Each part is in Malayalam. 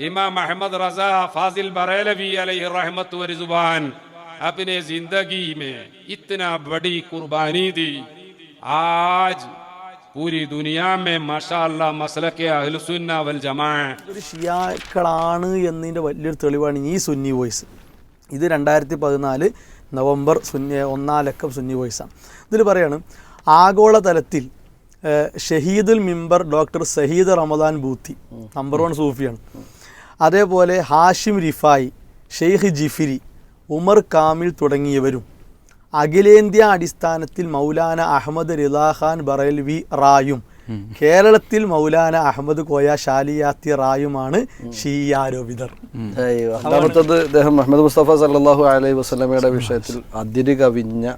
इमाम अहमद रजा फाजिल बरेलवी अलैहि रहमत व रिजवान अपने जिंदगी में इतना बड़ी कुर्बानी दी आज पूरी दुनिया में माशाअल्लाह मसल के अहलसुन्ना वल जमा ഒരു ഷിയാക്കളാണ് എന്നതിൻ്റെ വലിയൊരു തെളിവാണ് ഈ സുന്നി വോയിസ് ഇത് രണ്ടായിരത്തി പതിനാല് നവംബർ സുന്നി ഒന്നാം ലക്കം സുന്നി വോയിസാണ് ഇതിൽ പറയാണ് ആഗോളതലത്തിൽ ഏഹ്, ഷഹീദുൽ മിമ്പർ doctor Said Ramadan Bouti number one സൂഫിയാണ് അതേപോലെ ഹാഷിം റിഫായി ഷെയ്ഖ് ജിഫിരി ഉമർ കാമിൽ തുടങ്ങിയവരും. അഖിലേന്ത്യാ അടിസ്ഥാനത്തിൽ മൗലാന അഹമ്മദ് റിലാഖാൻ ബറേൽവി റായും. കേരളത്തിൽ മൗലാന അഹമ്മദ് കോയ ഷാലിയാത്തി റായുമാണ് ഷീയാരോപിതർ. രണ്ടാമത്തത് ഇദ്ദേഹം അഹമ്മദ് മുസ്തഫ സല്ലല്ലാഹു അലൈഹി വസ്ലമയുടെ വിഷയത്തിൽ അതിര് കവിഞ്ഞ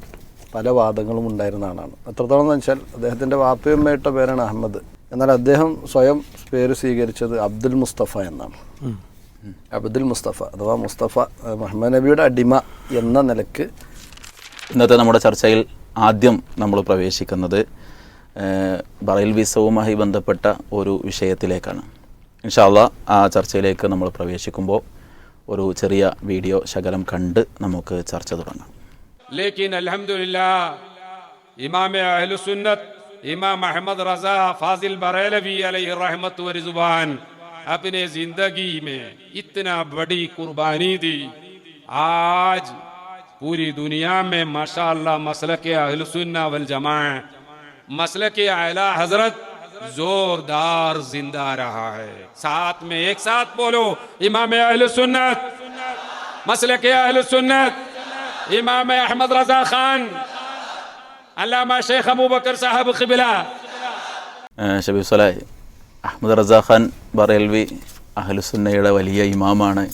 പല വാദങ്ങളും ഉണ്ടായിരുന്ന ആളാണ്. എത്രത്തോളം എന്ന് വെച്ചാൽ അദ്ദേഹത്തിന്റെ വാപ്പയമ്മയുടെ പേരാണ് അഹമ്മദ്. എന്നാൽ അദ്ദേഹം സ്വയം പേര് സ്വീകരിച്ചത് അബ്ദുൽ മുസ്തഫ എന്നാണ്. അബ്ദുൽ മുസ്തഫ അഥവാ മുസ്തഫ മുഹമ്മദ് നബിയുടെ അടിമ എന്ന നിലയ്ക്ക് ഇന്നത്തെ നമ്മുടെ ചർച്ചയിൽ ആദ്യം നമ്മൾ പ്രവേശിക്കുന്നത് ബറയിൽ വിസവുമായി ബന്ധപ്പെട്ട ഒരു വിഷയത്തിലേക്കാണ്. ഇൻഷാല്ല ആ ചർച്ചയിലേക്ക് നമ്മൾ പ്രവേശിക്കുമ്പോൾ ഒരു ചെറിയ വീഡിയോ ശകലം കണ്ട് നമുക്ക് ചർച്ച തുടങ്ങാം. ലേക്കിൻ امام احمد رضا فاضل بریلوی علیہ الرحمت و رضوان اپنے زندگی میں اتنا بڑی قربانی دی۔ آج پوری دنیا میں ماشاءاللہ مسلک اہل سنہ والجماع مسلک اعلیٰ حضرت زوردار زندہ رہا ہے۔ ساتھ میں ایک ساتھ بولو، امام اہل سنت، مسلک اہل سنت، امام احمد رضا خان۔ അല്ലാമ ഷേഖ് അബൂബക്കർ സാഹിബ് ഖിബില. ഷബീബ് സലാഹ് അഹമ്മദ് റസാ ഖാൻ ബറേൽവി അഹലുസുന്നയുടെ വലിയ ഇമാമാണ്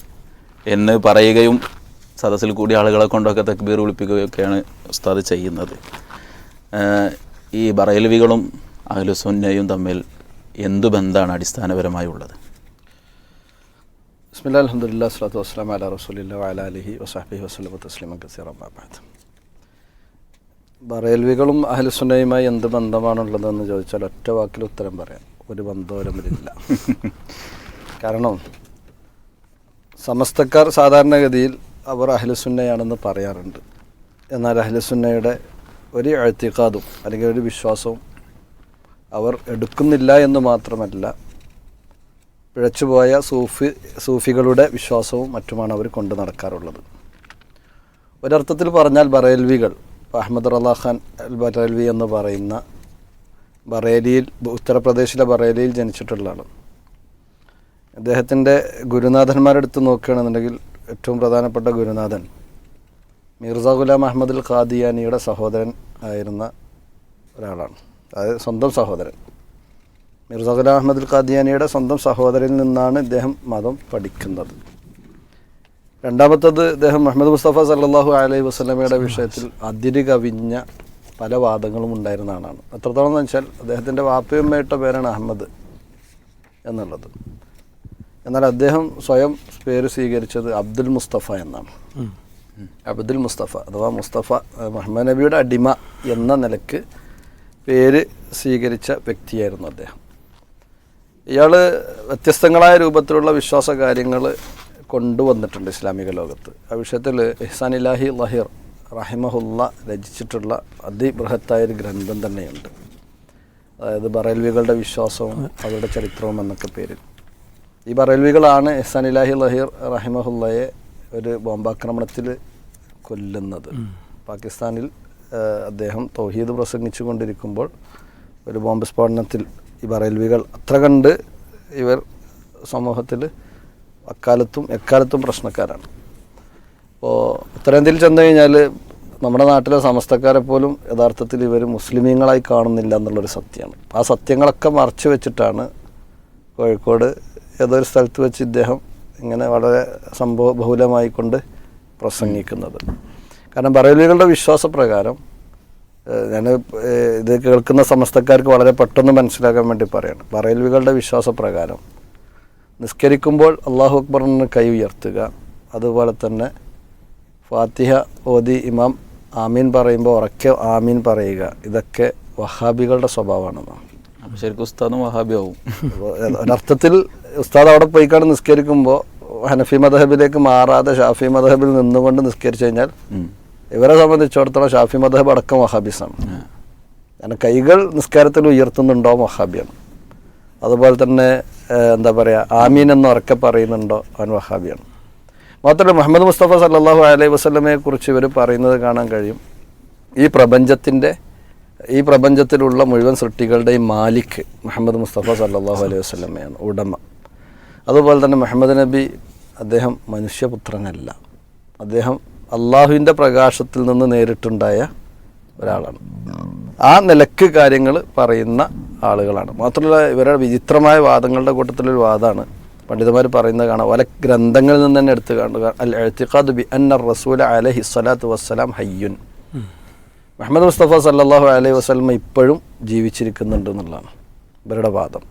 എന്ന് പറയുകയും സദസ്സിൽ കൂടി ആളുകളെ കൊണ്ടൊക്കെ തക്ബീർ വിളിപ്പിക്കുകയൊക്കെയാണ് ഉസ്താദ് ചെയ്യുന്നത്. ഈ ബറേൽവികളും അഹലുസുന്നയും തമ്മിൽ എന്തു ബന്ധമാണ് അടിസ്ഥാനപരമായി ഉള്ളത് ബിസ്മില്ലാ അലഹമുല്ലാ സ്വലാത്തു വസ്സലാം അല റസൂലില്ല അലഹി വസാഹി വസ്ലം തസ്ലിം കസീർ അബ്ബാബാദ് ബറേൽവികളും അഹലുസുനയുമായി എന്ത് ബന്ധമാണുള്ളതെന്ന് ചോദിച്ചാൽ ഒറ്റ വാക്കിൽ ഉത്തരം പറയാം. ഒരു ബന്ധവും വരില്ല കാരണം സമസ്തക്കാർ സാധാരണഗതിയിൽ അവർ അഹലുസുന്നയാണെന്ന് പറയാറുണ്ട്. എന്നാൽ അഹലുസുന്നയുടെ ഒരു എഴുത്തിക്കാതും അല്ലെങ്കിൽ ഒരു വിശ്വാസവും അവർ എടുക്കുന്നില്ല എന്ന് മാത്രമല്ല പിഴച്ചുപോയ സൂഫി സൂഫികളുടെ വിശ്വാസവും മറ്റുമാണ് അവർ കൊണ്ടു നടക്കാറുള്ളത്. ഒരർത്ഥത്തിൽ പറഞ്ഞാൽ ബറേൽവികൾ അഹമ്മദ് റല്ലാ ഖാൻ അൽ ബറേൽവി എന്ന് പറയുന്ന ബറേലിയിൽ ഉത്തർപ്രദേശിലെ ബറേലിയിൽ ജനിച്ചിട്ടുള്ള ആൾ അദ്ദേഹത്തിന്റെ ഗുരുനാഥന്മാരെടുത്ത് നോക്കുകയാണെന്നുണ്ടെങ്കിൽ ഏറ്റവും പ്രധാനപ്പെട്ട ഗുരുനാഥൻ മിർസ ഗുലാം അഹമ്മദ് അൽ ഖാദിയാനിയുടെ സഹോദരൻ ആയിരുന്ന ഒരാളാണ്. അതായത് സ്വന്തം സഹോദരൻ. മിർസ ഗുലാം അഹമ്മദ് അൽ ഖാദിയാനിയുടെ സ്വന്തം സഹോദരനിൽ നിന്നാണ് ഇദ്ദേഹം മതം പഠിക്കുന്നത്. രണ്ടാമത്തത് ഇദ്ദേഹം മുഹമ്മദ് മുസ്തഫ സല്ലാഹു അലൈഹി വസ്ലമയുടെ വിഷയത്തിൽ അതിര് കവിഞ്ഞ പല വാദങ്ങളും ഉണ്ടായിരുന്ന ആളാണ്. എത്രത്തോളം എന്ന് വെച്ചാൽ അദ്ദേഹത്തിന്റെ വാപ്പയമ്മയിട്ട പേരാണ് അഹമ്മദ് എന്നുള്ളത്. എന്നാൽ അദ്ദേഹം സ്വയം പേര് സ്വീകരിച്ചത് അബ്ദുൽ മുസ്തഫ എന്നാണ്. അബ്ദുൽ മുസ്തഫ അഥവാ മുസ്തഫ മുഹമ്മദ് നബിയുടെ അടിമ എന്ന നിലയ്ക്ക് പേര് സ്വീകരിച്ച വ്യക്തിയായിരുന്നു അദ്ദേഹം. ഇയാൾ വ്യത്യസ്തങ്ങളായ രൂപത്തിലുള്ള വിശ്വാസ കാര്യങ്ങൾ കൊണ്ടുവന്നിട്ടുണ്ട് ഇസ്ലാമിക ലോകത്ത്. ആ വിഷയത്തിൽ ഇഹ്സാൻ ഇലാഹി ലഹിർ റഹിമഹുല്ല രചിച്ചിട്ടുള്ള അതിബൃഹത്തായൊരു ഗ്രന്ഥം തന്നെയുണ്ട്. അതായത് ബറേൽവികളുടെ വിശ്വാസവും അവരുടെ ചരിത്രവും എന്നൊക്കെ പേരിൽ. ഈ ബറേൽവികളാണ് ഇഹ്സാൻ ഇലാഹി ലഹിർ റഹിമഹുല്ലയെ ഒരു ബോംബാക്രമണത്തിൽ കൊല്ലുന്നത്. പാകിസ്ഥാനിൽ അദ്ദേഹം തൗഹീദ് പ്രസംഗിച്ചു കൊണ്ടിരിക്കുമ്പോൾ ഒരു ബോംബ് സ്ഫോടനത്തിൽ ഈ ബറേൽവികൾ അത്ര കണ്ട് ഇവർ സമൂഹത്തിൽ അക്കാലത്തും എക്കാലത്തും പ്രശ്നക്കാരാണ്. അപ്പോൾ ഉത്തരേന്ത്യയിൽ ചെന്ന് കഴിഞ്ഞാൽ നമ്മുടെ നാട്ടിലെ സമസ്തക്കാരെ പോലും യഥാർത്ഥത്തിൽ ഇവർ മുസ്ലിമീങ്ങളായി കാണുന്നില്ല എന്നുള്ളൊരു സത്യമാണ്. ആ സത്യങ്ങളൊക്കെ മറച്ചു വെച്ചിട്ടാണ് കോഴിക്കോട് ഏതൊരു സ്ഥലത്ത് വെച്ച് ഇദ്ദേഹം ഇങ്ങനെ വളരെ സംഭവ ബഹുലമായി പ്രസംഗിക്കുന്നത്. കാരണം ബറേലികളുടെ വിശ്വാസപ്രകാരം ഞാൻ ഇത് കേൾക്കുന്ന സമസ്തക്കാർക്ക് വളരെ പെട്ടെന്ന് മനസ്സിലാക്കാൻ വേണ്ടി പറയാണ്. ബറേൽവികളുടെ വിശ്വാസപ്രകാരം നിസ്കരിക്കുമ്പോൾ അള്ളാഹു അക്ബറിന് കൈ ഉയർത്തുക. അതുപോലെ തന്നെ ഫാത്തിഹ ഓതി ഇമാം ആമീൻ പറയുമ്പോൾ ഉറക്കെ ആമീൻ പറയുക. ഇതൊക്കെ വഹാബികളുടെ സ്വഭാവമാണ്. ശരിക്കും ഉസ്താദും വഹാബിയാവും. ഒരർത്ഥത്തിൽ ഉസ്താദ് അവിടെ പോയിക്കാണ് നിസ്കരിക്കുമ്പോൾ ഹനഫി മദഹബിലേക്ക് മാറാതെ ഷാഫി മദഹബിൽ നിന്നുകൊണ്ട് നിസ്കരിച്ചു കഴിഞ്ഞാൽ ഇവരെ സംബന്ധിച്ചിടത്തോളം ഷാഫി മദഹബ് അടക്കം വഹാബിസാണ്. കാരണം കൈകൾ നിസ്കാരത്തിൽ ഉയർത്തുന്നുണ്ടോ വഹാബിയാണ്. അതുപോലെ തന്നെ എന്താ പറയുക ആമീൻ എന്ന് ഉറക്കെ പറയുന്നുണ്ടോ അവൻ വഹാബിയാണ്. മാത്രമല്ല മുഹമ്മദ് മുസ്തഫ സല്ലാഹു അലൈഹി വസ്ലമയെ കുറിച്ച് ഇവർ പറയുന്നത് കാണാൻ കഴിയും. ഈ പ്രപഞ്ചത്തിന്റെ ഈ പ്രപഞ്ചത്തിലുള്ള മുഴുവൻ സൃഷ്ടികളുടെയും മാലിക് മുഹമ്മദ് മുസ്തഫ സല്ലാഹു അലൈഹി വസ്ലമയാണ് ഉടമ. അതുപോലെ തന്നെ മുഹമ്മദ് നബി അദ്ദേഹം മനുഷ്യപുത്രനല്ല. അദ്ദേഹം അള്ളാഹുവിന്റെ പ്രകാശത്തിൽ നിന്ന് നേരിട്ടുണ്ടായ ഒരാളാണ്. ആ നിലയ്ക്ക് കാര്യങ്ങൾ പറയുന്ന ആളുകളാണ്. മാത്രമല്ല ഇവരുടെ വിചിത്രമായ വാദങ്ങളുടെ കൂട്ടത്തിലൊരു വാദമാണ് പണ്ഡിതന്മാർ പറയുന്നത് കാണാം പല ഗ്രന്ഥങ്ങളിൽ നിന്ന് തന്നെ എടുത്ത് കാണുക. അൽ എഴുത്തിഖാദ് ബി അന്ന റസൂൽ അലഹി സ്വലാത്തു വസ്സലാം ഹയ്യുൻ. മുഹമ്മദ് മുസ്തഫ സല്ലാഹു അലൈഹി വസ്ലമ ഇപ്പോഴും ജീവിച്ചിരിക്കുന്നുണ്ട് എന്നുള്ളതാണ് ഇവരുടെ വാദം.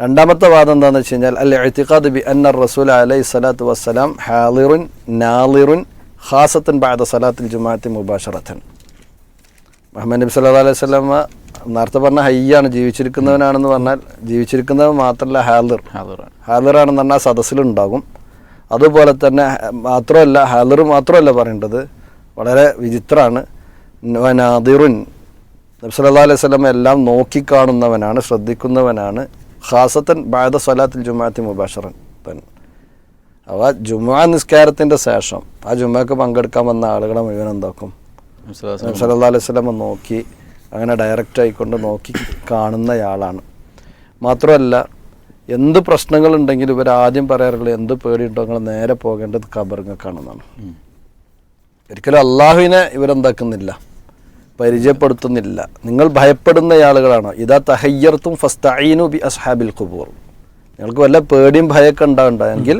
രണ്ടാമത്തെ വാദം എന്താണെന്ന് വെച്ച് കഴിഞ്ഞാൽ അൽ എഴുത്തിഖാദ് ബി അന്ന റസൂൽ അലൈഹി സ്വലാത്തു വസ്സലാം ഹാലിറുൻ നാലിറുൻ ഖാസത്തൻ ബാദ സലാത്തിൽ ജുമാഅത്തി മുബാഷറത്തൻ. മുഹമ്മദ് നബി സല്ലാ അലൈഹി സ്വലാമ നേരത്തെ പറഞ്ഞ ഹയ്യാണ്. ജീവിച്ചിരിക്കുന്നവനാണെന്ന് പറഞ്ഞാൽ ജീവിച്ചിരിക്കുന്നവൻ മാത്രമല്ല ഹാലർ ഹാലർ ആണെന്ന് പറഞ്ഞാൽ സദസ്സിലുണ്ടാകും. അതുപോലെ തന്നെ മാത്രമല്ല ഹാലർ മാത്രമല്ല പറയേണ്ടത് വളരെ വിചിത്രമാണ്. നാദിറുൻ. നബി സല്ലാ അലൈഹി സ്വലം എല്ലാം നോക്കിക്കാണുന്നവനാണ് ശ്രദ്ധിക്കുന്നവനാണ്. ഖാസത്തൻ ബാദ സ്വലാത്തിൽ ജുമാഅത്തി മുബാഷറൻ. തൻ. അവ ജുമാ നിസ്കാരത്തിന്റെ ശേഷം ആ ജുമാക്ക് പങ്കെടുക്കാൻ വന്ന ആളുകളെ മുഴുവൻ എന്താക്കും? നബി സല്ലല്ലാഹു അലൈഹി സ്വലം നോക്കി അങ്ങനെ ഡയറക്റ്റ് ആയിക്കൊണ്ട് നോക്കി കാണുന്നയാളാണ്. മാത്രമല്ല എന്ത് പ്രശ്നങ്ങളുണ്ടെങ്കിലും ഇവർ ആദ്യം പറയാറുള്ളത് എന്ത് പേടിയുണ്ടോ നിങ്ങൾ നേരെ പോകേണ്ടത് കബറിങ്ങക്കാണെന്നാണ് ഒരിക്കലും അള്ളാഹുവിനെ ഇവരെന്താക്കുന്നില്ല പരിചയപ്പെടുത്തുന്നില്ല. നിങ്ങൾ ഭയപ്പെടുന്ന ആളുകളാണ്. ഇതാ തഹയ്യർത്തും ഫസ്തഈനു ബി അസ്ഹാബിൽ കുബൂർ നിങ്ങൾക്ക് വല്ല പേടിയും ഭയമൊക്കെ ഉണ്ടാവുണ്ടെങ്കിൽ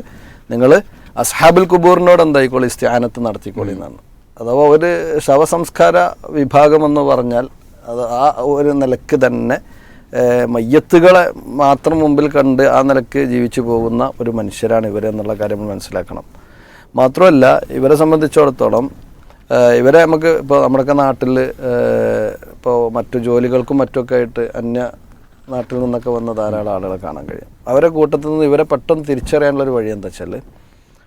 നിങ്ങൾ അസ്ഹാബിൽ കുബൂറിനോട് എന്തായിക്കോളി സ്ഥാനത്ത് നടത്തിക്കോളി എന്നാണ്. അഥവാ ഒരു ശവസംസ്കാര വിഭാഗമെന്ന് പറഞ്ഞാൽ അത് ആ ഒരു നിലയ്ക്ക് തന്നെ മയ്യത്തുകളെ മാത്രം മുമ്പിൽ കണ്ട് ആ നിലയ്ക്ക് ജീവിച്ചു പോകുന്ന ഒരു മനുഷ്യരാണ് ഇവർ എന്നുള്ള കാര്യം മനസ്സിലാക്കണം. മാത്രമല്ല ഇവരെ സംബന്ധിച്ചിടത്തോളം ഇവരെ നമുക്ക് ഇപ്പോൾ നമ്മുടെയൊക്കെ നാട്ടിൽ ഇപ്പോൾ മറ്റു ജോലികൾക്കും മറ്റൊക്കെ ആയിട്ട് അന്യ നാട്ടിൽ നിന്നൊക്കെ വന്ന ധാരാളം ആളുകളെ കാണാൻ കഴിയും. അവരെ കൂട്ടത്തിൽ നിന്ന് ഇവരെ പെട്ടെന്ന് തിരിച്ചറിയാനുള്ളൊരു വഴി എന്താ വെച്ചാൽ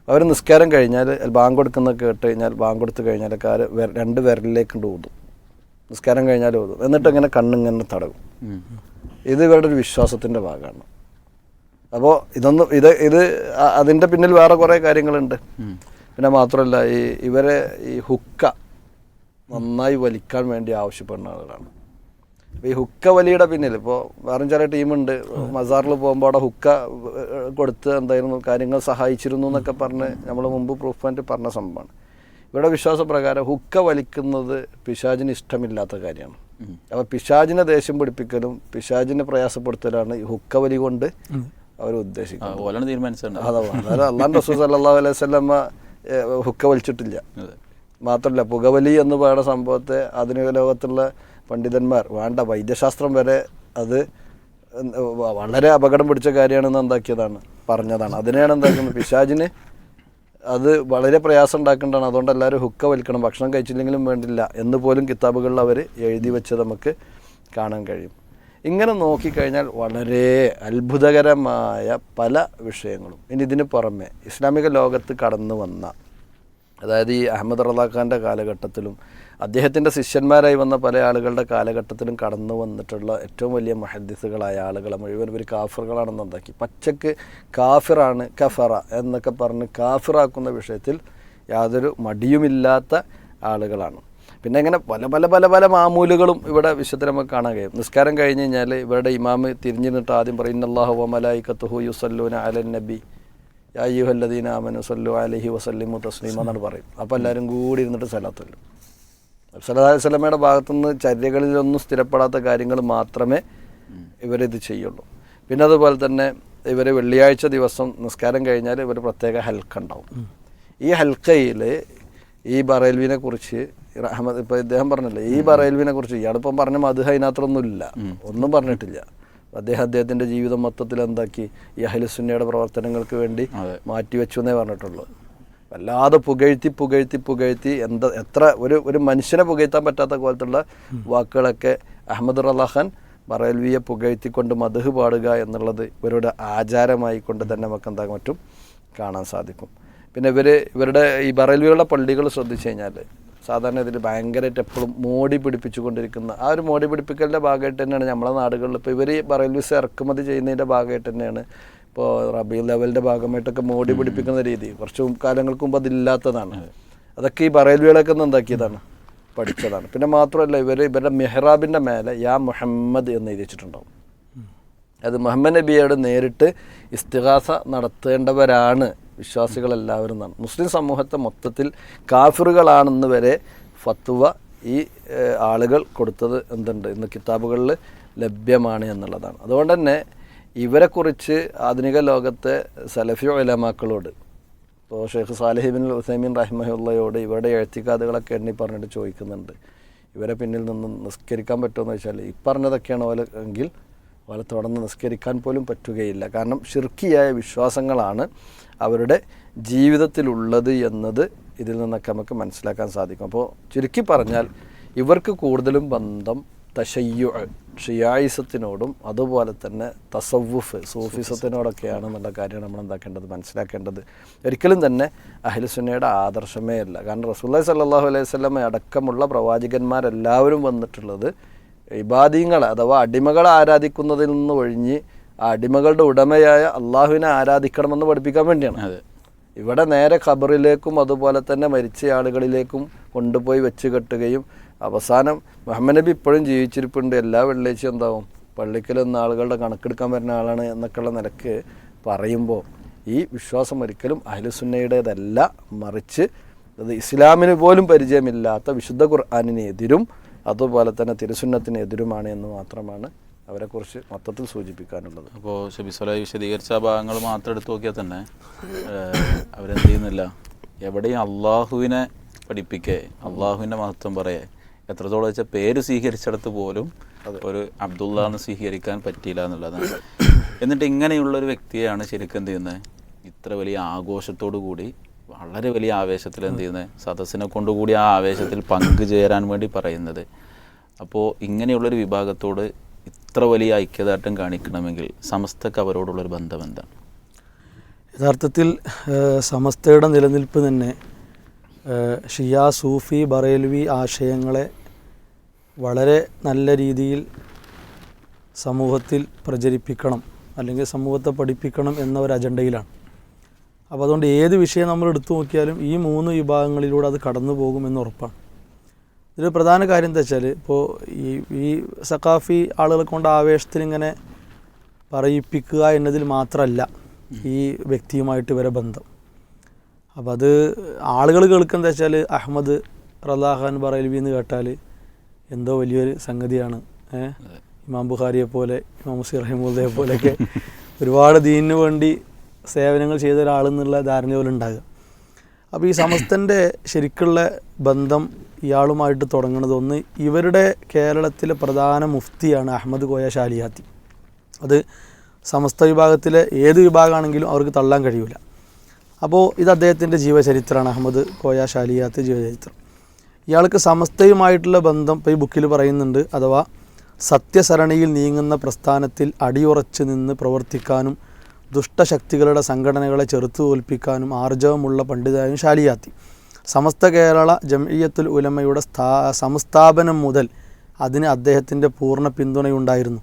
അവർ നിസ്കാരം കഴിഞ്ഞാൽ ബാങ്ക് കൊടുക്കുന്ന കേട്ട് കഴിഞ്ഞാൽ ബാങ്ക് കൊടുത്ത് കഴിഞ്ഞാൽ കാര് രണ്ട് വിരലിലേക്ക് ഊതും. നിസ്കാരം കഴിഞ്ഞാൽ ഓതും എന്നിട്ട് ഇങ്ങനെ കണ്ണിങ്ങനെ തടകും ഇത് ഇവരുടെ ഒരു വിശ്വാസത്തിന്റെ ഭാഗമാണ്. അപ്പോൾ ഇതൊന്നും ഇത് ഇത് അതിന്റെ പിന്നിൽ വേറെ കുറേ കാര്യങ്ങളുണ്ട്. പിന്നെ മാത്രമല്ല ഈ ഇവരെ ഈ ഹുക്ക നന്നായി വലിക്കാൻ വേണ്ടി ആവശ്യപ്പെടുന്ന ആളുകളാണ്. ഈ ഹുക്ക വലിയുടെ പിന്നിൽ ഇപ്പോൾ വേറെ ചില ടീമുണ്ട്. മസാറിൽ പോകുമ്പോൾ അവിടെ ഹുക്ക കൊടുത്ത് എന്തായിരുന്നു കാര്യങ്ങൾ സഹായിച്ചിരുന്നു എന്നൊക്കെ പറഞ്ഞ് നമ്മൾ മുമ്പ് പ്രൂഫ് പോയിന്റ് പറഞ്ഞ സംഭവമാണ്. ഇവരുടെ വിശ്വാസപ്രകാരം ഹുക്ക വലിക്കുന്നത് പിശാചിന് ഇഷ്ടമില്ലാത്ത കാര്യമാണ്. അപ്പോൾ പിശാചിനെ ദേഷ്യം പിടിപ്പിക്കലും പിശാചിനെ പ്രയാസപ്പെടുത്തലാണ് ഈ ഹുക്ക വലി കൊണ്ട് അവർ ഉദ്ദേശിക്കുന്നത്. തീരുമാനിച്ചിട്ടുണ്ട് അതായത് അള്ളാൻ റസൂൽ സല്ലല്ലാഹു അലൈഹി ഹുക്ക വലിച്ചിട്ടില്ല. അതെ. മാത്രമല്ല പുകവലി എന്ന് പറയുന്ന സംഭവത്തെ ആധുനിക ലോകത്തുള്ള പണ്ഡിതന്മാർ വേണ്ട വൈദ്യശാസ്ത്രം വരെ അത് വളരെ അപകടം പിടിച്ച കാര്യമാണെന്ന് എന്താക്കിയതാണ് പറഞ്ഞതാണ്. അതിനെയാണ് എന്താക്കുന്നത്? പിശാജിന് അത് വളരെ പ്രയാസം ഉണ്ടാക്കേണ്ടതാണ് അതുകൊണ്ട് എല്ലാവരും ഹുക്ക വലിക്കണം. ഭക്ഷണം കഴിച്ചില്ലെങ്കിലും വേണ്ടില്ല. എന്ന് പോലും കിതാബുകളിൽ അവർ എഴുതി വെച്ച് നമുക്ക് കാണാൻ കഴിയും. ഇങ്ങനെ നോക്കിക്കഴിഞ്ഞാൽ വളരെ അത്ഭുതകരമായ പല വിഷയങ്ങളും. ഇനി ഇതിന് പുറമെ ഇസ്ലാമിക ലോകത്ത് കടന്നു വന്ന അതായത് ഈ അഹമ്മദ് റദാഖാന്റെ കാലഘട്ടത്തിലും അദ്ദേഹത്തിന്റെ ശിഷ്യന്മാരായി വന്ന പല ആളുകളുടെ കാലഘട്ടത്തിലും കടന്നു വന്നിട്ടുള്ള ഏറ്റവും വലിയ മഹദ്ദിസുകളായ ആളുകളെ മുഴുവൻ ഒരു കാഫിറുകളാണെന്ന് എന്താക്കി പച്ചക്ക് കാഫിറാണ് കഫറ എന്നൊക്കെ പറഞ്ഞ് കാഫിറാക്കുന്ന വിഷയത്തിൽ യാതൊരു മടിയുമില്ലാത്ത ആളുകളാണ്. പിന്നെ ഇങ്ങനെ പല പല പല പല മാമൂലുകളും ഇവിടെ വിശുദ്ധ നമുക്ക് കാണാൻ കഴിയും. നിസ്കാരം കഴിഞ്ഞ് കഴിഞ്ഞാൽ ഇവരുടെ ഇമാമ് തിരിഞ്ഞിരുന്നിട്ട് ആദ്യം പറയും അള്ളാഹു വമലായിക്കത്തുഹു യുസല്ലൂന അലൻ നബി. യായുഹല്ലദീന ആമനു സല്ലു അലഹി വസല്ലിമു തസ്ലീമ എന്നാണ് പറയും. അപ്പോൾ എല്ലാവരും കൂടി ഇരുന്നിട്ട് സലാത്തുള്ളൂ സല്ലാ സ്വലമയുടെ ഭാഗത്തുനിന്ന് ചര്യകളിലൊന്നും സ്ഥിരപ്പെടാത്ത കാര്യങ്ങൾ മാത്രമേ ഇവരിത് ചെയ്യുള്ളൂ. പിന്നെ അതുപോലെ തന്നെ ഇവർ വെള്ളിയാഴ്ച ദിവസം നിസ്കാരം കഴിഞ്ഞാൽ ഇവർ പ്രത്യേക ഹൽക്ക ഉണ്ടാവും. ഈ ഹൽക്കയിൽ ഈ ബറേൽവിനെ കുറിച്ച് അഹമ്മദ് ഇപ്പോൾ ഇദ്ദേഹം പറഞ്ഞല്ലോ ഈ ബറേൽവിനെ കുറിച്ച് ഇയാളിപ്പം പറഞ്ഞ മധു അതിനകത്തൊന്നുമില്ല ഒന്നും പറഞ്ഞിട്ടില്ല. അദ്ദേഹം അദ്ദേഹത്തിന്റെ ജീവിതം മൊത്തത്തിൽ എന്താക്കി? ഈ അഹലുസുന്നയുടെ പ്രവർത്തനങ്ങൾക്ക് വേണ്ടി. മാറ്റിവെച്ചു എന്നേ പറഞ്ഞിട്ടുള്ളൂ. വല്ലാതെ പുകഴ്ത്തി പുകഴ്ത്തി പുകഴ്ത്തി എന്താ എത്ര ഒരു ഒരു മനുഷ്യനെ പുകഴ്ത്താൻ പറ്റാത്ത പോലത്തുള്ള വാക്കുകളൊക്കെ അഹമ്മദ് റലാഖാൻ മറേൽവിയെ പുകഴ്ത്തിക്കൊണ്ട് മധുഹ് പാടുക എന്നുള്ളത് ഇവരുടെ ആചാരമായി കൊണ്ട് തന്നെ നമുക്ക് എന്താ മറ്റും കാണാൻ സാധിക്കും. പിന്നെ ഇവർ ഇവരുടെ ഈ ബറേൽവികളുടെ പള്ളികൾ ശ്രദ്ധിച്ചു കഴിഞ്ഞാൽ സാധാരണ ഇതിൽ ഭയങ്കരമായിട്ട് എപ്പോഴും മോടി പിടിപ്പിച്ചുകൊണ്ടിരിക്കുന്ന ആ ഒരു മോടി പിടിപ്പിക്കലിന്റെ ഭാഗമായിട്ട് തന്നെയാണ് നമ്മളെ നാടുകളിൽ ഇപ്പോൾ ഇവർ ഈ ബറേൽവിസ് ഇറക്കുമതി ചെയ്യുന്നതിന്റെ ഭാഗമായിട്ട് തന്നെയാണ് ഇപ്പോൾ റബി ലെവലിന്റെ ഭാഗമായിട്ടൊക്കെ മോടി പിടിപ്പിക്കുന്ന രീതി. കുറച്ച് കാലങ്ങൾക്ക് മുമ്പ് അതില്ലാത്തതാണ്. അതൊക്കെ ഈ ബറേൽവികളൊക്കെ ഒന്ന് എന്താക്കിയതാണ്? പഠിച്ചതാണ്. പിന്നെ മാത്രമല്ല ഇവർ ഇവരുടെ മെഹ്റാബിന്റെ മേലെ യാ മുഹമ്മദ് എന്ന് എഴുതി വെച്ചിട്ടുണ്ടാവും. അത് മുഹമ്മദ് നബിയോട് നേരിട്ട് ഇസ്തിഹാസ നടത്തേണ്ടവരാണ്. വിശ്വാസികളെല്ലാവരും എന്നാണ്. മുസ്ലിം സമൂഹത്തെ മൊത്തത്തിൽ കാഫിറുകളാണെന്ന് വരെ ഫത്തുവ ഈ ആളുകൾ കൊടുത്തത് എന്തുണ്ട്? ഇന്ന് കിതാബുകളിൽ ലഭ്യമാണ് എന്നുള്ളതാണ്. അതുകൊണ്ട് തന്നെ ഇവരെക്കുറിച്ച് ആധുനിക ലോകത്തെ സലഫി ഉലമാക്കളോട് ഇപ്പോൾ ഷെയ്ഖ് സാലിഹിബിൻ ഉസൈമീൻ റഹ്മഹുള്ളയോട് ഇവരുടെ എഴുത്തിക്കാതുകളൊക്കെ എണ്ണി പറഞ്ഞിട്ട് ചോദിക്കുന്നുണ്ട്. ഇവരെ പിന്നിൽ നിന്ന് നിസ്കരിക്കാൻ പറ്റുമെന്ന് വെച്ചാൽ ഈ പറഞ്ഞതൊക്കെയാണ് പോലെ എങ്കിൽ പോലെ തുടർന്ന് നിസ്കരിക്കാൻ പോലും പറ്റുകയില്ല. കാരണം ഷിർക്കിയായ വിശ്വാസങ്ങളാണ് അവരുടെ ജീവിതത്തിലുള്ളത് എന്നത് ഇതിൽ നിന്നൊക്കെ നമുക്ക് മനസ്സിലാക്കാൻ സാധിക്കും. അപ്പോൾ ചുരുക്കി പറഞ്ഞാൽ ഇവർക്ക് കൂടുതലും ബന്ധം തശയ്യു ഷിയായിസത്തിനോടും അതുപോലെ തന്നെ തസവുഫ് സൂഫിസത്തിനോടൊക്കെയാണ് എന്നുള്ള കാര്യമാണ് നമ്മൾ എന്താക്കേണ്ടത് മനസ്സിലാക്കേണ്ടത്. ഒരിക്കലും തന്നെ അഹിലുസുന്നയുടെ ആദർശമേ അല്ല. കാരണം റസൂല്ലി സല്ലാഹു അലൈഹി സ്വലമ അടക്കമുള്ള പ്രവാചകന്മാരെല്ലാവരും വന്നിട്ടുള്ളത് ഇബാദീങ്ങളെ അഥവാ അടിമകളെ ആരാധിക്കുന്നതിൽ നിന്ന് ഒഴിഞ്ഞ് ആ അടിമകളുടെ ഉടമയായ അള്ളാഹുവിനെ ആരാധിക്കണമെന്ന് പഠിപ്പിക്കാൻ വേണ്ടിയാണ്. അതെ. ഇവിടെ നേരെ ഖബറിലേക്കും അതുപോലെ തന്നെ മരിച്ച ആളുകളിലേക്കും കൊണ്ടുപോയി വെച്ച് കെട്ടുകയും അവസാനം മുഹമ്മദ് നബി ഇപ്പോഴും ജീവിച്ചിരിപ്പുണ്ട്. എല്ലാ വെള്ളിയാഴ്ചയും എന്താവും? പള്ളിക്കൽ എന്ന ആളുകളുടെ കണക്കെടുക്കാൻ വരുന്ന ആളാണ് എന്നൊക്കെയുള്ള നിലയ്ക്ക് പറയുമ്പോൾ ഈ വിശ്വാസം ഒരിക്കലും അഹ്ലുസുന്നയുടേതല്ല മറിച്ച് അത് ഇസ്ലാമിന് പോലും പരിചയമില്ലാത്ത വിശുദ്ധ ഖുർആാനിന് എതിരും അതുപോലെ തന്നെ തിരുസുന്നത്തിന് എതിരുമാണ് എന്ന് മാത്രമാണ് അവരെക്കുറിച്ച് മൊത്തത്തിൽ സൂചിപ്പിക്കാനുള്ളത്. അപ്പോൾ ഷബിസ്വല വിശദീകരിച്ച ഭാഗങ്ങൾ മാത്രം എടുത്തു നോക്കിയാൽ തന്നെ അവരെന്ത് ചെയ്യുന്നില്ല എവിടെയും അള്ളാഹുവിനെ പഠിപ്പിക്കേ അള്ളാഹുവിന്റെ മഹത്വം പറയേ. എത്രത്തോളം വെച്ചാൽ പേര് സ്വീകരിച്ചിടത്ത് പോലും ഒരു അബ്ദുള്ള എന്ന് സ്വീകരിക്കാൻ പറ്റിയില്ല എന്നുള്ളതാണ്. എന്നിട്ട് ഇങ്ങനെയുള്ള ഒരു വ്യക്തിയാണ് ശരിക്കും എന്ത് ചെയ്യുന്നത് ഇത്ര വലിയ ആഘോഷത്തോടു കൂടി വളരെ വലിയ ആവേശത്തിൽ എന്ത് ചെയ്യുന്നത്? സദസ്സിനെ കൊണ്ടുകൂടി ആ ആവേശത്തിൽ പങ്കുചേരാൻ വേണ്ടി പറയുന്നത്. അപ്പോൾ ഇങ്ങനെയുള്ളൊരു വിഭാഗത്തോട് ഇത്ര വലിയ ഐക്യദാർഢ്യം കാണിക്കണമെങ്കിൽ സമസ്തക്ക് അവരോടുള്ളൊരു ബന്ധം എന്താണ്? യഥാർത്ഥത്തിൽ സമസ്തയുടെ നിലനിൽപ്പ് തന്നെ ഷിയ സൂഫി ബറേൽവി ആശയങ്ങളെ വളരെ നല്ല രീതിയിൽ സമൂഹത്തിൽ പ്രചരിപ്പിക്കണം അല്ലെങ്കിൽ സമൂഹത്തെ പഠിപ്പിക്കണം എന്ന ഒരു അജണ്ടയിലാണ് അപ്പോൾ അതുകൊണ്ട് ഏത് വിഷയം നമ്മൾ എടുത്തു നോക്കിയാലും ഈ മൂന്ന് വിഭാഗങ്ങളിലൂടെ അത് കടന്നു പോകുമെന്ന് ഉറപ്പാണ്. ഇതിൽ പ്രധാന കാര്യം എന്താ വെച്ചാൽ ഇപ്പോൾ ഈ ഈ സഖാഫി ആളുകളെ കൊണ്ട് ആവേശത്തിൽ ഇങ്ങനെ പറയിപ്പിക്കുക എന്നതിൽ മാത്രമല്ല ഈ വ്യക്തിയുമായിട്ട് ഇവരെ ബന്ധം. അപ്പോൾ അത് ആളുകൾ കേൾക്കുന്നത് വെച്ചാൽ അഹമ്മദ് റലാഖാൻ പറയൽവി എന്ന് കേട്ടാൽ എന്തോ വലിയൊരു സംഗതിയാണ്. ഏഹ്? ഇമാം ബുഖാരിയെ പോലെ ഇമാം മുസീർ റഹിമുല്ലയെ പോലെയൊക്കെ ഒരുപാട് ദീനിന് വേണ്ടി സേവനങ്ങൾ ചെയ്ത ഒരാളെന്നുള്ള ധാരണ പോലെ ഉണ്ടാകുക. അപ്പോൾ ഈ സമസ്തന്റെ ശരിക്കുള്ള ബന്ധം ഇയാളുമായിട്ട് തുടങ്ങുന്നത് ഒന്ന് ഇവരുടെ കേരളത്തിലെ പ്രധാന മുഫ്തിയാണ് അഹമ്മദ് കോയ ഷാലിയാത്തി അത് സമസ്ത വിഭാഗത്തിലെ ഏത് വിഭാഗമാണെങ്കിലും അവർക്ക് തള്ളാൻ കഴിയില്ല അപ്പോൾ ഇത് അദ്ദേഹത്തിന്റെ ജീവചരിത്രമാണ് അഹമ്മദ് കോയ ഷാലിയാത്തി ജീവചരിത്രം. ഇയാൾക്ക് സമസ്തയുമായിട്ടുള്ള ബന്ധം ഇപ്പോൾ ഈ ബുക്കിൽ പറയുന്നുണ്ട് അഥവാ സത്യസരണിയിൽ നീങ്ങുന്ന പ്രസ്ഥാനത്തിൽ അടിയുറച്ച് നിന്ന് പ്രവർത്തിക്കാനും ദുഷ്ടശക്തികളുടെ സംഘടനകളെ ചെറുത്തു തോൽപ്പിക്കാനും ആർജവമുള്ള പണ്ഡിതായും ഷാലിയാത്തി സമസ്ത കേരള ജംഇയ്യത്തുൽ ഉലമയുടെ സ്ഥാ സംസ്ഥാപനം മുതൽ അതിന് അദ്ദേഹത്തിന്റെ പൂർണ പിന്തുണയുണ്ടായിരുന്നു.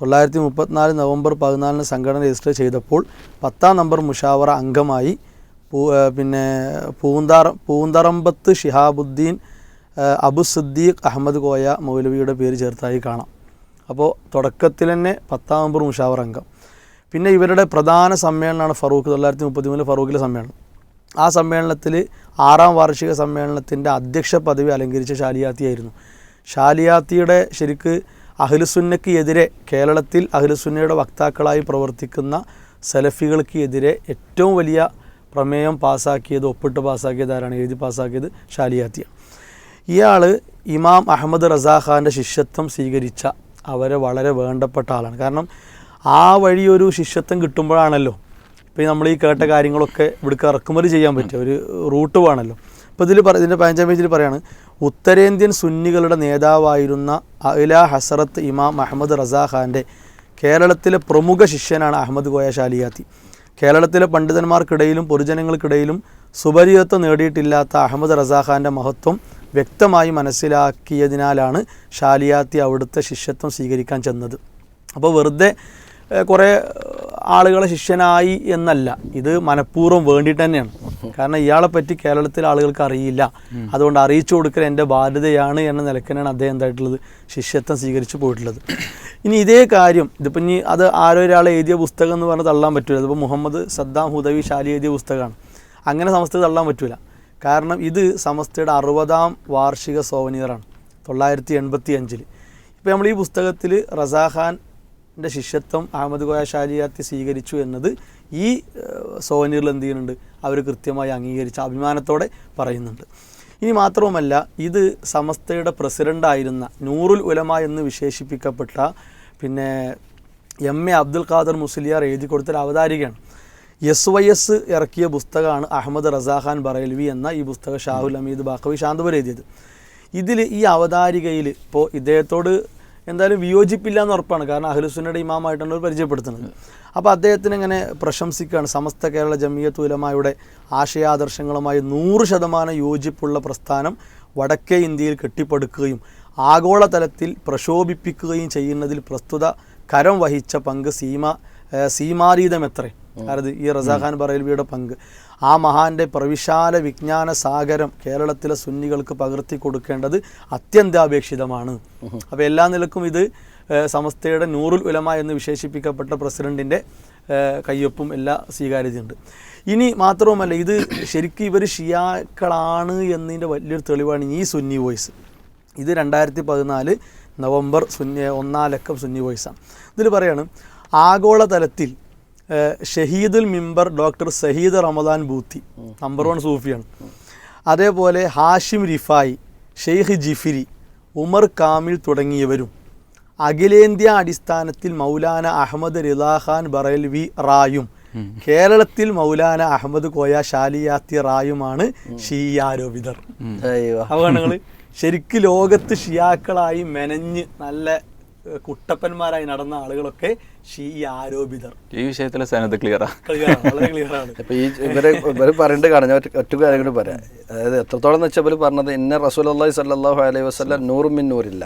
തൊള്ളായിരത്തി മുപ്പത്തിനാല് നവംബർ പതിനാലിന് സംഘടന രജിസ്റ്റർ ചെയ്തപ്പോൾ പത്താം നമ്പർ മുഷാവറ അംഗമായി പിന്നെ പൂന്താറ പൂന്തറമ്പത്ത് ഷിഹാബുദ്ദീൻ അബു അഹമ്മദ് കോയ മൗലവിയുടെ പേര് ചേർത്തായി കാണാം. അപ്പോൾ തുടക്കത്തിൽ തന്നെ പത്താം നമ്പർ മുഷാവർ അംഗം. പിന്നെ ഇവരുടെ പ്രധാന സമ്മേളനമാണ് ഫറൂഖ്. തൊള്ളായിരത്തി മുപ്പത്തി മൂന്നിൽ ഫറൂഖിലെ സമ്മേളനം. ആ സമ്മേളനത്തിൽ ആറാം വാർഷിക സമ്മേളനത്തിന്റെ അധ്യക്ഷ പദവി അലങ്കരിച്ച ഷാലിയാത്തിയായിരുന്നു ഷാലിയാത്തിയുടെ ശരിക്ക് അഹ്ലുസുന്നയ്ക്ക് എതിരെ കേരളത്തിൽ അഹ്ലുസുന്നയുടെ വക്താക്കളായി പ്രവർത്തിക്കുന്ന സലഫികൾക്ക് എതിരെ ഏറ്റവും വലിയ പ്രമേയം പാസ്സാക്കിയത് ഒപ്പിട്ട് പാസ്സാക്കിയത് ആരാണ്? എഴുതി പാസ്സാക്കിയത് ഷാലിയാത്തിയാണ് ഇയാൾ ഇമാം അഹമ്മദ് റസാ ഖാന്റെ ശിഷ്യത്വം സ്വീകരിച്ച അവരെ വളരെ വേണ്ടപ്പെട്ട ആളാണ്. കാരണം ആ വഴി ഒരു ശിഷ്യത്വം കിട്ടുമ്പോഴാണല്ലോ. ഇപ്പോൾ നമ്മൾ ഈ കേട്ട കാര്യങ്ങളൊക്കെ ഇവിടേക്ക് ഇറക്കുമതി ചെയ്യാൻ പറ്റിയ ഒരു റൂട്ട് വേണമല്ലോ. അപ്പോൾ ഇതിൽ പറ ഇതിന്റെ പതിനഞ്ചാം പേജിൽ പറയാണ് ഉത്തരേന്ത്യൻ സുന്നികളുടെ നേതാവായിരുന്ന അഖില ഹസറത്ത് ഇമാം അഹമ്മദ് റസാ ഖാന്റെ കേരളത്തിലെ പ്രമുഖ ശിഷ്യനാണ് അഹമ്മദ് കോയ ഷാലിയാത്തി കേരളത്തിലെ പണ്ഡിതന്മാർക്കിടയിലും പൊതുജനങ്ങൾക്കിടയിലും സുപരിചിതത്വം നേടിയിട്ടില്ലാത്ത അഹമ്മദ് റസാഖാന്റെ മഹത്വം വ്യക്തമായി മനസ്സിലാക്കിയതിനാലാണ് ഷാലിയാത്തി അവിടുത്തെ ശിഷ്യത്വം സ്വീകരിക്കാൻ ചെന്നത്. അപ്പോൾ വെറുതെ കുറേ ആളുകളെ ശിഷ്യനായി എന്നല്ല. ഇത് മനഃപൂർവം വേണ്ടിയിട്ട് തന്നെയാണ്. കാരണം ഇയാളെ പറ്റി കേരളത്തിലെ ആളുകൾക്ക് അറിയില്ല. അതുകൊണ്ട് അറിയിച്ചു കൊടുക്കൽ എന്റെ ബാധ്യതയാണ് എന്ന നിലക്കനാണ് അദ്ദേഹം എന്തായിട്ടുള്ളത് ശിഷ്യത്വം സ്വീകരിച്ചു പോയിട്ടുള്ളത്. ഇനി ഇതേ കാര്യം ഇതിപ്പോൾ ഇനി അത് ആരോ ഒരാൾ എഴുതിയ പുസ്തകം എന്ന് പറഞ്ഞാൽ തള്ളാൻ പറ്റില്ല ഇതിപ്പോൾ മുഹമ്മദ് സദ്ദാം ഹുദവി ഷാലി എഴുതിയ പുസ്തകമാണ്. അങ്ങനെ സമസ്ത തള്ളാൻ പറ്റില്ല കാരണം ഇത് സമസ്തയുടെ അറുപതാം വാർഷിക സോവനിയറാണ് തൊള്ളായിരത്തി എൺപത്തി അഞ്ചിൽ ഇപ്പോൾ നമ്മൾ ഈ പുസ്തകത്തിൽ റസാഖാന്റെ ശിഷ്യത്വം അഹമ്മദ് കോയ ഷാലിയാത്തി സ്വീകരിച്ചു എന്നത് ഈ സോവനീറിൽ എന്ത് ചെയ്യുന്നുണ്ട്? അവർ കൃത്യമായി അംഗീകരിച്ച അഭിമാനത്തോടെ പറയുന്നുണ്ട്. ഇനി മാത്രവുമല്ല ഇത് സമസ്തയുടെ പ്രസിഡന്റായിരുന്ന നൂറുൽ ഉലമ എന്ന് വിശേഷിപ്പിക്കപ്പെട്ട പിന്നെ എം എ അബ്ദുൽ ഖാദർ മുസ്ലിയാർ എഴുതി കൊടുത്തൊരു അവതാരികയാണ്. എസ് വൈ എസ് ഇറക്കിയ പുസ്തകമാണ് അഹമ്മദ് റസാഖാൻ ബറേൽവി എന്ന ഈ പുസ്തകം ഷാഹുൽ അമീദ് ബാഖവി ശാന്തപുര എഴുതിയത്. ഇതിൽ ഈ അവതാരികയിൽ ഇപ്പോൾ ഇദ്ദേഹത്തോട് എന്തായാലും വിയോജിപ്പില്ല എന്ന് ഉറപ്പാണ്. കാരണം അഹ്ലുസുന്നയുടെ ഇമാമായിട്ടാണ് അവർ പരിചയപ്പെടുത്തുന്നത്. അപ്പോൾ അദ്ദേഹത്തിന് ഇങ്ങനെ പ്രശംസിക്കുകയാണ്. സമസ്ത കേരള ജമിയത്ത് ഉലമായുടെ ആശയാദർശങ്ങളുമായി നൂറ് ശതമാനം യോജിപ്പുള്ള പ്രസ്ഥാനം വടക്കേ ഇന്ത്യയിൽ കെട്ടിപ്പടുക്കുകയും ആഗോളതലത്തിൽ പ്രശോഭിപ്പിക്കുകയും ചെയ്യുന്നതിൽ പ്രസ്തുത കരം വഹിച്ച പങ്ക് സീമ സീമാതീതമെത്രേ അതായത് ഈ റസാഖാൻ ബറേൽവിയുടെ പങ്ക്. ആ മഹാന്റെ പ്രവിശാല വിജ്ഞാന സാഗരം കേരളത്തിലെ സുന്നികൾക്ക് പകർത്തി കൊടുക്കേണ്ടത് അത്യന്താപേക്ഷിതമാണ്. അപ്പോൾ എല്ലാ നിലക്കും ഇത് സമസ്തയുടെ നൂറുൽ ഉലമ എന്ന് വിശേഷിപ്പിക്കപ്പെട്ട പ്രസിഡന്റിന്റെ കയ്യൊപ്പും എല്ലാ സ്വീകാര്യതയുണ്ട്. ഇനി മാത്രവുമല്ല ഇത് ശരിക്കും ഇവർ ഷിയാക്കളാണ് എന്നതിന്റെ വലിയൊരു തെളിവാണ് ഈ സുന്നി വോയിസ്. ഇത് രണ്ടായിരത്തി പതിനാല് നവംബർ സുന്നി ഒന്നാം ലക്കം സുന്നി വോയിസാണ്. ഇതിൽ പറയാണ് ആഗോളതലത്തിൽ ഷഹീദുൽ മിമ്പർ doctor Said Ramadan Bouti number one സൂഫിയാണ്. അതേപോലെ ഹാഷിം റിഫായി ഷെയ്ഖ് ജിഫിരി ഉമർ കാമിൽ തുടങ്ങിയവരും. അഖിലേന്ത്യാ അടിസ്ഥാനത്തിൽ മൗലാന അഹമ്മദ് റിലാഖാൻ ബറേൽവി റായും. കേരളത്തിൽ മൗലാന അഹമ്മദ് കോയ ഷാലിയാത്തി റായുമാണ് ഷീയാരോപിതർ അപകടങ്ങൾ ശരിക്കും ലോകത്ത് ഷിയാക്കളായി മെനഞ്ഞ് നല്ല കുട്ടപ്പന്മാരായി നടന്ന ആളുകളൊക്കെ ഷീ ആരോപിതർ. ഈ വിഷയത്തിലെ സനത് ക്ലിയറാ ക്ലിയറാണ് വളരെ ക്ലിയറാണ് ഈ ഇവരെ പറയേണ്ടത് കാണാൻ ഒറ്റ ഒറ്റ കാര്യം കൂടി പറയാം. അതായത് എത്രത്തോളം വെച്ചാൽ ഇവർ പറഞ്ഞത് ഇന്ന റസൂൽ അള്ളാഹി സല്ലാഹു അലൈഹി വസ്ലം നൂറും മിന്നൂരില്ല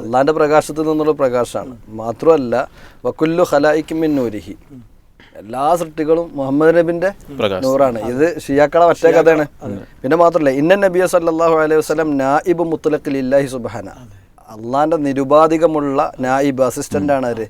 അള്ളാന്റെ പ്രകാശത്തിൽ നിന്നുള്ള പ്രകാശമാണ്. മാത്രമല്ല വക്കുല്ലു ഖലായിക്കും മിന്നൂരിഹി എല്ലാ സൃഷ്ടികളും മുഹമ്മദ് നബിന്റെ നൂറാണ്. ഇത് ഷിയാക്കളെ ഒറ്റ കഥയാണ്. പിന്നെ മാത്രമല്ല ഇന്ന നബിയ സല്ലാഹു അലൈഹി വസല്ലം നായിബ് മുത്തലഖിൽ ഇല്ലാഹി സുബ്ഹാന. അള്ളാന്റെ നിരുപാധികമുള്ള നായിബ് അസിസ്റ്റന്റ് ആണ് അവർ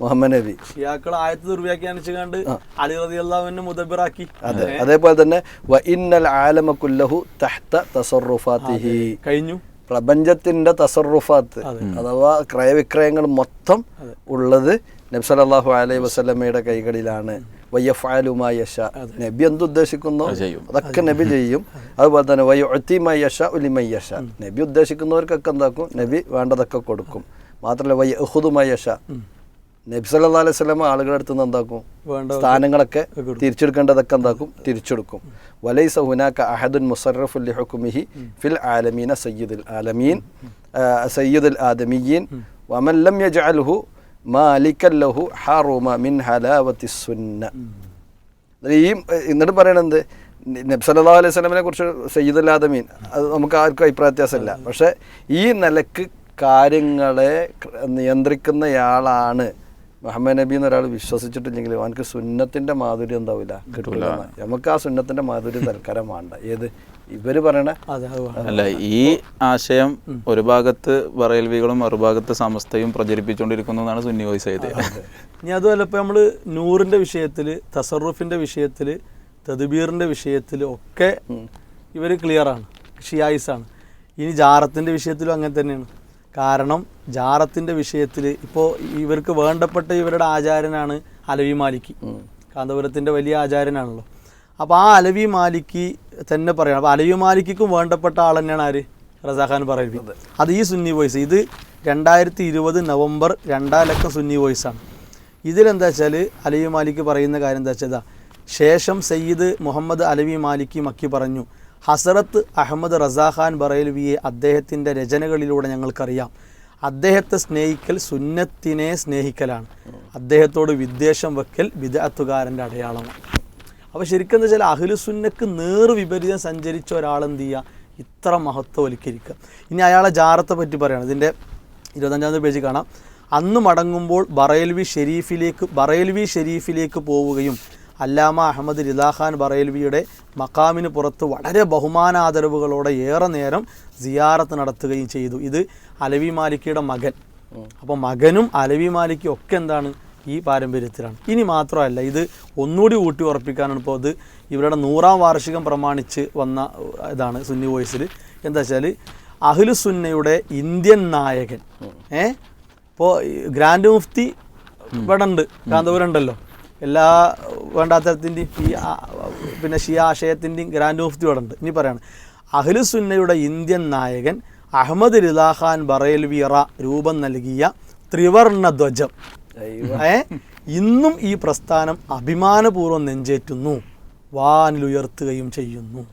മുഹമ്മദ് നബി. ഷിയാക്കൾ ആയത്ത് ദുർവ്യാഖ്യാനിച്ചുകൊണ്ട് അലി റതി അള്ളാഹുവിനെ മുദബിറാക്കി. അതെ. അതേപോലെ തന്നെ വ ഇന്നൽ ആലമ കുല്ലഹു തഹ്ത തസറുഫാത്തിഹി കഴിഞ്ഞു. പ്രപഞ്ചത്തിന്റെ തസറുഫാത്ത് അഥവാ ക്രയവിക്രയങ്ങൾ മൊത്തം ഉള്ളത് നബ്സലാഹു അലൈഹി വസ്ലമയുടെ കൈകളിലാണ്. വയ്യഫാലുമായ യശ. നബി എന്തുദ്ദേശിക്കുന്നു. അതൊക്കെ നബി ചെയ്യും. അതുപോലെ തന്നെ വയ്യൊത്തിമായ യശ ഉലിമയ യശ. നബി ഉദ്ദേശിക്കുന്നവർക്കൊക്കെ എന്താക്കും? നബി വേണ്ടതൊക്കെ കൊടുക്കും. മാത്രമല്ല വയ്യ ഉഹുദുമായ യശ. നബി സല്ലല്ലാഹു അലൈഹി സ്വലമ ആളുകളുടെ അടുത്ത് നിന്ന് എന്താക്കും? വേണ്ട സ്ഥാനങ്ങളൊക്കെ തിരിച്ചെടുക്കേണ്ടതൊക്കെ എന്താക്കും? തിരിച്ചെടുക്കും. വലൈസ ഹുനാക അഹദുൻ മുസറഫു ഹുക്കുമിഹി ഫിൽ ആലമീന സയ്യിദുൽ ആലമീൻ സയ്യിദുൽ ആദമിയീൻ വമൻ ലം യജ്അൽഹു മാലിക്കൻ ഹാറുമ മിൻ ഹലാവത്തി സുന്ന. ഈ എന്നിട്ട് പറയണത് നബി സല്ലല്ലാഹു അലൈഹി സ്വലമിനെ കുറിച്ച് സയ്യിദുൽ ആദമീൻ. അത് നമുക്ക് ആർക്കും അഭിപ്രായ വ്യത്യാസമില്ല പക്ഷെ ഈ നിലയ്ക്ക് കാര്യങ്ങളെ ക്ര- നിയന്ത്രിക്കുന്നയാളാണ് മുഹമ്മദ് നബി എന്നൊരാൾ വിശ്വസിച്ചിട്ടില്ലെങ്കിൽ അവനക്ക് സുന്നത്തിന്റെ മാധുര്യം എന്താവില്ല? കിട്ടില്ല നമുക്ക് ആ സുന്നത്തിന്റെ മാധുര്യം തൽക്കാലം വേണ്ട. ഏത്? ഇവർ പറയണ അതെ അത് അല്ല ഈ ആശയം ഒരു ഭാഗത്ത് ബറേൽവികളും മറുഭാഗത്ത് സമസ്തയും പ്രചരിപ്പിച്ചുകൊണ്ടിരിക്കുന്നു എന്നാണ് സുന്നി വോയിസ് ഇനി അതുമല്ല ഇപ്പം നമ്മൾ നൂറിന്റെ വിഷയത്തിൽ തസറുഫിന്റെ വിഷയത്തിൽ തദ്ബീറിന്റെ വിഷയത്തിൽ ഒക്കെ ഇവർ ക്ലിയറാണ് ആണ് ഇനി ജാറത്തിന്റെ വിഷയത്തിലും അങ്ങനെ തന്നെയാണ്. കാരണം ജാറത്തിന്റെ വിഷയത്തിൽ ഇപ്പോൾ ഇവർക്ക് വേണ്ടപ്പെട്ട ഇവരുടെ ആചാരനാണ് അലവി മാലിക്ക് കാന്തപുരത്തിന്റെ വലിയ ആചാരനാണല്ലോ. അപ്പോൾ ആ അലവി മാലിക്ക് തന്നെ പറയണം. അപ്പോൾ അലവി മാലിക്കും വേണ്ടപ്പെട്ട ആൾ തന്നെയാണ് ആര്? റസാഖാൻ പറയുന്നത് അത്. ഈ സുന്നി വോയിസ്. ഇത് രണ്ടായിരത്തി ഇരുപത് നവംബർ രണ്ടാം ലക്കം സുന്നി വോയിസാണ്. ഇതിലെന്താ വെച്ചാൽ അലവി മാലിക്ക് പറയുന്ന കാര്യം എന്താ വെച്ചാൽ ശേഷം സയ്യിദ് മുഹമ്മദ് അലവി മാലിക്കി മക്കി പറഞ്ഞു ഹസറത്ത് അഹമ്മദ് റസാഖാൻ ബറേൽവിയെ അദ്ദേഹത്തിന്റെ രചനകളിലൂടെ ഞങ്ങൾക്കറിയാം. അദ്ദേഹത്തെ സ്നേഹിക്കൽ സുന്നത്തിനെ സ്നേഹിക്കലാണ്. അദ്ദേഹത്തോട് വിദ്വേഷം വെക്കൽ വിദഗത്തുകാരന്റെ അടയാളമാണ്. അപ്പോൾ ശരിക്കും എന്താ വെച്ചാൽ അഹ്ലുസുന്നക്ക് നേർ വിപരീതം സഞ്ചരിച്ച ഒരാളെന്ത് ചെയ്യുക? ഇത്ര മഹത്വവൽക്കരിക്കുക. ഇനി അയാളെ ജാറത്തെ പറ്റി പറയണം. ഇതിന്റെ ഇരുപത്തഞ്ചാമത്തെ പേജ് കാണാം. അന്ന് മടങ്ങുമ്പോൾ ബറേൽവി ഷെരീഫിലേക്ക് ബറേൽവി ഷെരീഫിലേക്ക് പോവുകയും അല്ലാമ അഹമ്മദ് റിലാഖാൻ ബറേൽവിയുടെ മക്കാമിന് പുറത്ത് വളരെ ബഹുമാനാദരവുകളോടെ ഏറെ നേരം സിയാറത്ത് നടത്തുകയും ചെയ്തു. ഇത് അലവി മാലിക്കിയുടെ മകൻ. അപ്പോൾ മകനും അലവി മാലിക്കും ഒക്കെ എന്താണ്? ഈ പാരമ്പര്യത്തിലാണ്. ഇനി മാത്രമല്ല ഇത് ഒന്നുകൂടി ഊട്ടി ഉറപ്പിക്കാനാണ് ഇപ്പോൾ അത് ഇവരുടെ നൂറാം വാർഷികം പ്രമാണിച്ച് വന്ന ഇതാണ് സുന്നി വോയിസിൽ. എന്താ വെച്ചാൽ അഹ്ലു സുന്നയുടെ ഇന്ത്യൻ നായകൻ ഏ? ഇപ്പോൾ ഗ്രാൻഡ് മുഫ്തി ഇവിടെ ഉണ്ട് കാന്തപുരം ഉണ്ടല്ലോ. എല്ലാ വേണ്ടാത്തരത്തിന്റെയും ഈ പിന്നെ ഷിയ ആശയത്തിന്റെയും ഗ്രാൻഡ് മുഫ്തി ഇവിടെ ഉണ്ട്. ഇനി പറയാണ് അഹ്ലു സുന്നയുടെ ഇന്ത്യൻ നായകൻ അഹമ്മദ് റിലാഖാൻ ബറേൽവിയറ രൂപം നൽകിയ ത്രിവർണ ധ്വജം. ഏ? ഇന്നും ഈ പ്രസ്ഥാനം അഭിമാനപൂർവം നെഞ്ചേറ്റുന്നു. വാനിലുയർത്തുകയും ചെയ്യുന്നു.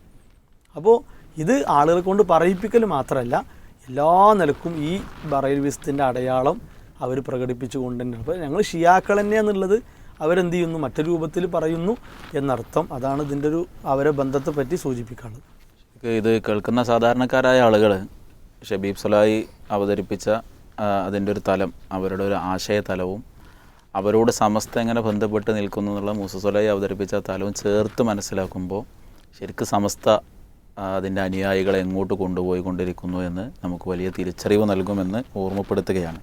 അപ്പോൾ ഇത് ആളുകളെ കൊണ്ട് പറയിപ്പിക്കൽ മാത്രമല്ല എല്ലാ നിലക്കും ഈ ബറേൽവിസത്തിന്റെ അടയാളം അവർ പ്രകടിപ്പിച്ചു കൊണ്ടുതന്നെ. അപ്പോൾ ഞങ്ങൾ ഷിയാക്കൾ തന്നെയാണെന്നുള്ളത് അവരെന്ത് ചെയ്യുന്നു? മറ്റു രൂപത്തിൽ പറയുന്നു എന്നർത്ഥം അതാണ് ഇതിന്റെ ഒരു അവരെ ബന്ധത്തെ പറ്റി സൂചിപ്പിക്കാനുള്ളത്. ഇത് കേൾക്കുന്ന സാധാരണക്കാരായ ആളുകൾ ഷബീബ് സലായി അവതരിപ്പിച്ച അതിന്റെ ഒരു തലം അവരുടെ ഒരു ആശയതലവും അവരോട് സമസ്ത എങ്ങനെ ബന്ധപ്പെട്ട് നിൽക്കുന്നു എന്നുള്ള മൂസസൊലയെ അവതരിപ്പിച്ച തലവും ചേർത്ത് മനസ്സിലാക്കുമ്പോൾ ശരിക്കും സമസ്ത അതിന്റെ അനുയായികളെ എങ്ങോട്ട് കൊണ്ടുപോയി കൊണ്ടിരിക്കുന്നു എന്ന് നമുക്ക് വലിയ തിരിച്ചറിവ് നൽകുമെന്ന് ഓർമ്മപ്പെടുത്തുകയാണ്.